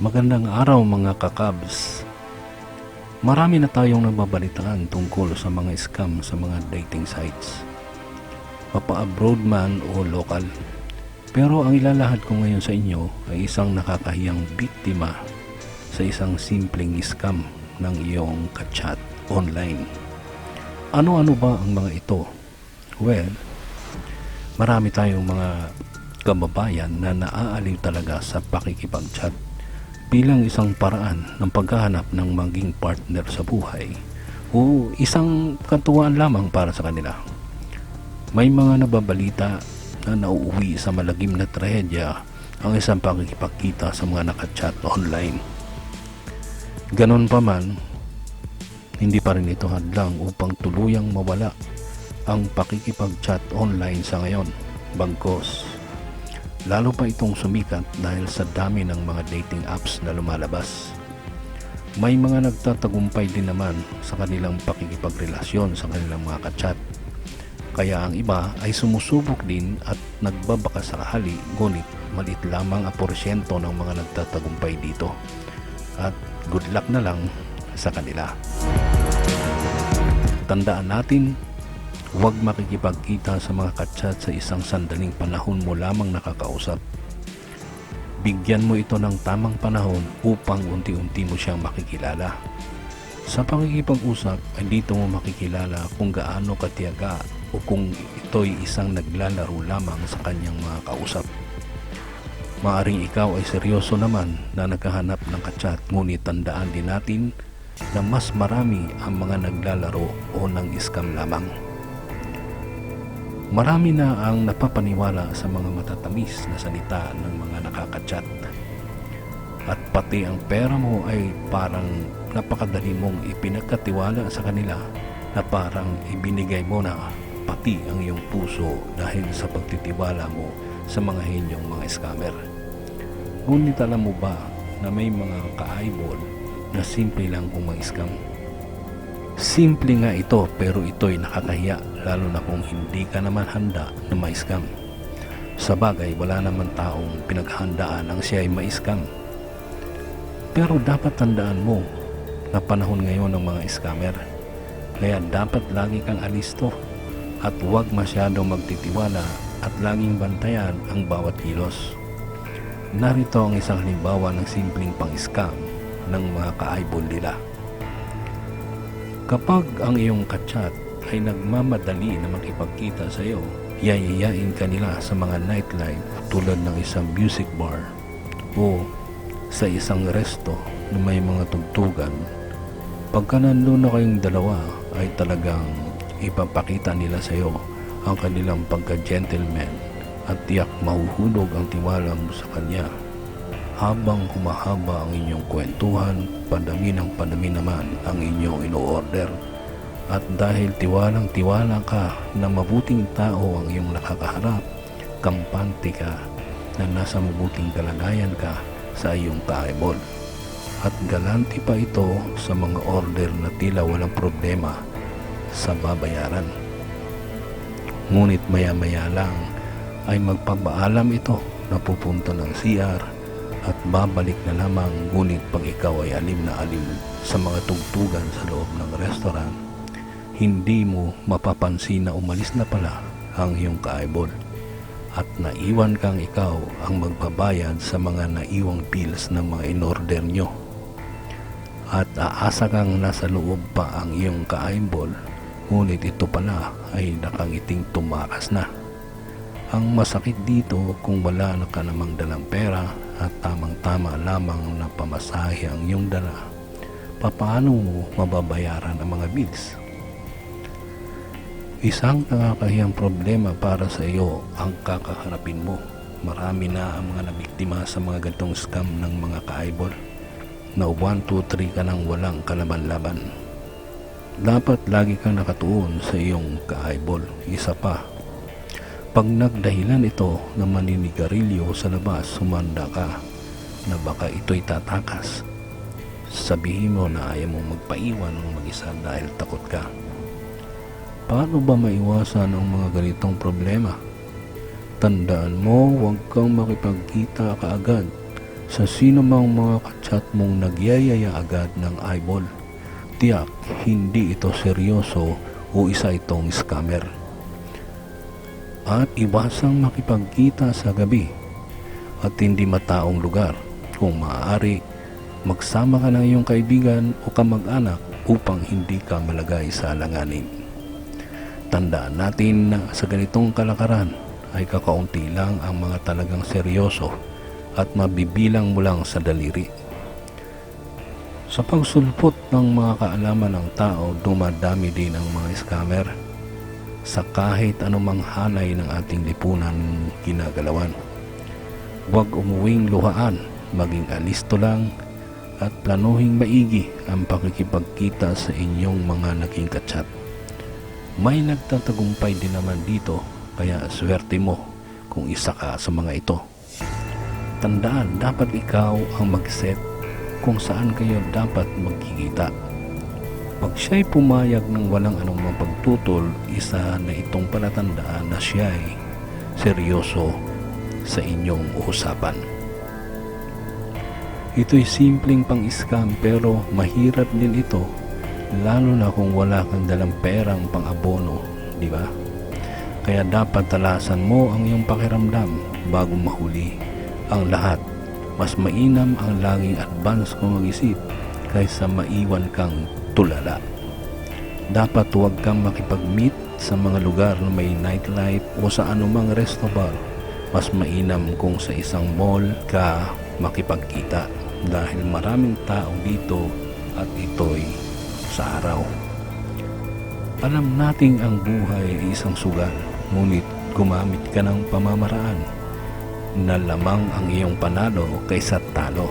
Magandang araw mga kakabs. Marami na tayong nababalitaan tungkol sa mga scam sa mga dating sites. Mapa-abroad man o local. Pero ang ilalahad ko ngayon sa inyo ay isang nakakahiyang biktima sa isang simpleng scam ng iyong kachat online. Ano-ano ba ang mga ito? Well, marami tayong mga kababayan na naaaliw talaga sa pakikipag-chat bilang isang paraan ng paghahanap ng maging partner sa buhay o isang katuwaan lamang para sa kanila. May mga nababalita na nauuwi sa malagim na trahedya ang isang pakikipagkita sa mga nakachat online. Ganon pa man, hindi pa rin ito hadlang upang tuluyang mawala ang pakikipag-chat online sa ngayon. Bagkos, lalo pa itong sumikat dahil sa dami ng mga dating apps na lumalabas. May mga nagtatagumpay din naman sa kanilang pakikipagrelasyon sa kanilang mga kachat. Kaya ang iba ay sumusubok din at nagbabaka sakali ngunit malit lamang ang porsyento ng mga nagtatagumpay dito. At good luck na lang sa kanila. Tandaan natin, huwag makikipagkita sa mga kachat sa isang sandaling panahon mo lamang nakakausap. Bigyan mo ito ng tamang panahon upang unti-unti mo siyang makikilala. Sa pakikipag-usap ay dito mo makikilala kung gaano katiyaga o kung ito'y isang naglalaro lamang sa kanyang mga kausap. Maaring ikaw ay seryoso naman na naghahanap ng kachat ngunit tandaan din natin na mas marami ang mga naglalaro o ng scam lamang. Marami na ang napapaniwala sa mga matatamis na salita ng mga nakakachat. At pati ang pera mo ay parang napakadali mong ipinagkatiwala sa kanila na parang ibinigay mo na pati ang iyong puso dahil sa pagtitiwala mo sa mga henyong mga scammer. Ngunit alam mo ba na may mga ka-eyeball na simple lang kung mag-scam? Simple nga ito pero ito'y nakakahiya lalo na kung hindi ka naman handa na ma-scam. Sa bagay, wala naman taong pinaghandaan ang siya ay ma-scam. Pero dapat tandaan mo na panahon ngayon ng mga scammer. Kaya dapat lagi kang alisto at huwag masyadong magtitiwala at laging bantayan ang bawat kilos. Narito ang isang halimbawa ng simpleng pang-scam ng mga ka-eyeball nila. Kapag ang iyong kachat ay nagmamadali na makipagkita sa iyo, yayayain ka nila sa mga nightlife tulad ng isang music bar o sa isang resto na may mga tugtugan. Pagka nandun na kayong dalawa ay talagang ipapakita nila sa iyo ang kanilang pagka-gentleman at tiyak mahuhulog ang tiwala mo sa kanya habang humahaba ang inyong kwentuhan, padami ng padami naman ang inyong ino-order. At dahil tiwalang tiwala ka na mabuting tao ang iyong nakakaharap, kampante ka na nasa mabuting kalagayan ka sa iyong kaibol. At galante pa ito sa mga order na tila walang problema sa babayaran. Ngunit maya-maya lang ay magpapaalam ito na pupunta ng CR at babalik na lamang ngunit pag ikaw ay alim na alim sa mga tugtugan sa loob ng restaurant, hindi mo mapapansin na umalis na pala ang iyong kaibol at naiwan kang ikaw ang magbabayad sa mga naiwang bills ng mga in-order nyo. At aasa kang nasa loob pa ang iyong kaibol, ngunit ito pala ay nakangiting tumakas na. Ang masakit dito kung wala na ka namang dalang pera at tamang-tama lamang na pamasahe ang iyong dala, papaano mo mababayaran ang mga bills? Isang nakakahiyang problema para sa iyo ang kakaharapin mo. Marami na ang mga nabiktima sa mga gantong scam ng mga ka-eyeball na 1, 2, 3 ka nang walang kalaban-laban. Dapat lagi kang nakatuon sa iyong ka-eyeball. Isa pa, pag nagdahilan ito na maninigarilyo sa labas, sumanda ka na baka ito'y tatakas. Sabihin mo na ayaw mong magpaiwan ng mag-isa dahil takot ka. Paano ba maiwasan ang mga ganitong problema? Tandaan mo, huwag kang makipagkita kaagad Sa sino mang mga kachat mong nagyayaya agad ng eyeball, tiyak hindi ito seryoso o isa itong scammer. At iwasang makipagkita sa gabi at hindi mataong lugar kung maaari magsama ka ng iyong kaibigan o kamag-anak upang hindi ka malagay sa alanganin. Tandaan natin na sa ganitong kalakaran ay kakaunti lang ang mga talagang seryoso at mabibilang mo lang sa daliri. Sa pagsulpot ng mga kaalaman ng tao, dumadami din ang mga scammer sa kahit anumang halay ng ating lipunan ginagalawan. Huwag umuwing luhaan, maging alisto lang at planuhing maigi ang pakikipagkita sa inyong mga naging katsat. May nagtatagumpay din naman dito, kaya swerte mo kung isa ka sa mga ito. Tandaan, dapat ikaw ang mag-set kung saan kayo dapat magkikita. Pag siya'y pumayag ng walang anumang pagtutol, isa na itong palatandaan na siya'y seryoso sa inyong usapan. Ito'y simpleng pang-scam pero mahirap din ito lalo na kung wala kang dalang perang pang-abono, di ba? Kaya dapat talasan mo ang iyong pakiramdam bago mahuli ang lahat. Mas mainam ang laging advance kung mag-isip kaysa maiwan kang tulala. Dapat huwag kang makipag-meet sa mga lugar na may nightlife o sa anumang resto bar. Mas mainam kung sa isang mall ka makipagkita dahil maraming tao dito at ito'y sa araw. Alam nating ang buhay ay isang sugal, ngunit gumamit ka ng pamamaraan na lamang ang iyong panalo kaysa talo.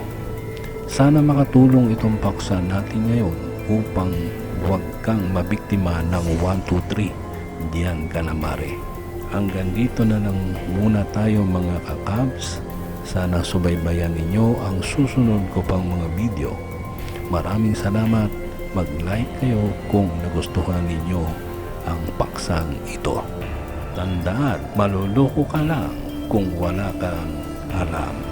Sana makatulong itong paksa natin ngayon upang huwag kang mabiktima ng 1, 2, 3. Diyan ka na mare. Hanggang dito na lang muna tayo mga kakabs. Sana subaybayan ninyo ang susunod ko pang mga video. Maraming salamat. Mag-like kayo kung nagustuhan ninyo ang paksang ito. Tandaan, maluloko ka lang kung wala kang alam.